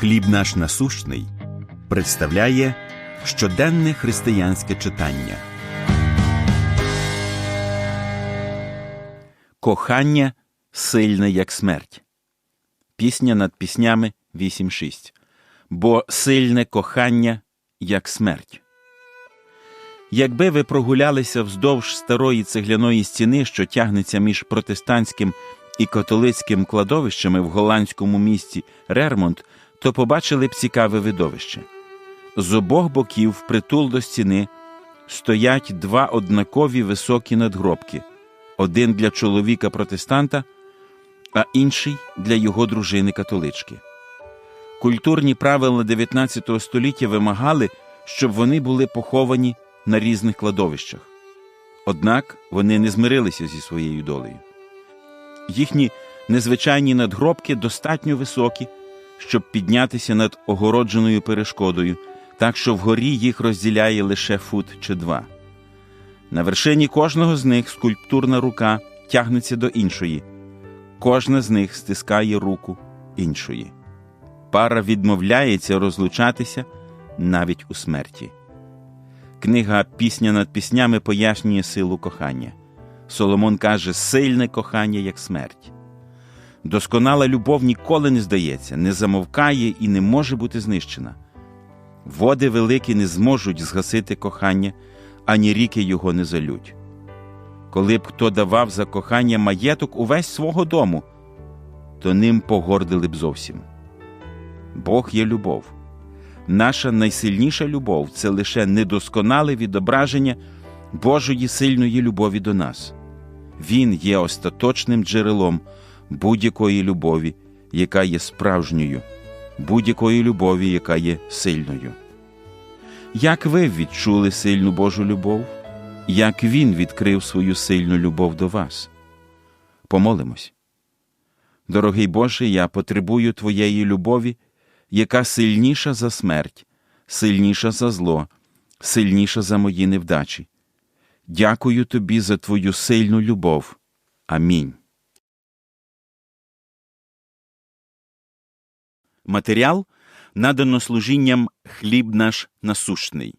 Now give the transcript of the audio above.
Хліб наш насущний представляє щоденне християнське читання. Кохання сильне, як смерть. Пісня над піснями 8.6. Бо сильне кохання, як смерть. Якби ви прогулялися вздовж старої цегляної стіни, що тягнеться між протестантським і католицьким кладовищами в голландському місті Рермонт, то побачили б цікаве видовище. З обох боків, впритул до стіни, стоять два однакові високі надгробки: один для чоловіка протестанта, а інший для його дружини католички. Культурні правила 19 століття вимагали, щоб вони були поховані на різних кладовищах. Однак вони не змирилися зі своєю долею. Їхні незвичайні надгробки достатньо високі, щоб піднятися над огородженою перешкодою, так що вгорі їх розділяє лише фут чи два. На вершині кожного з них скульптурна рука тягнеться до іншої, кожна з них стискає руку іншої. Пара відмовляється розлучатися навіть у смерті. Книга Пісня над піснями пояснює силу кохання. Соломон каже сильне кохання, як смерть. Досконала любов ніколи не здається, не замовкає і не може бути знищена. Води великі не зможуть згасити кохання, ані ріки його не залють. Коли б хто давав за кохання маєток увесь свого дому, то ним погордили б зовсім. Бог є любов. Наша найсильніша любов це лише недосконале відображення Божої сильної любові до нас. Він є остаточним джерелом будь-якої любові, яка є справжньою, будь-якої любові, яка є сильною. Як ви відчули сильну Божу любов? Як Він відкрив свою сильну любов до вас? Помолимось. Дорогий Боже, я потребую Твоєї любові, яка сильніша за смерть, сильніша за зло, сильніша за мої невдачі. Дякую тобі за твою сильну любов. Амінь. Матеріал надано служінням хліб наш насущний.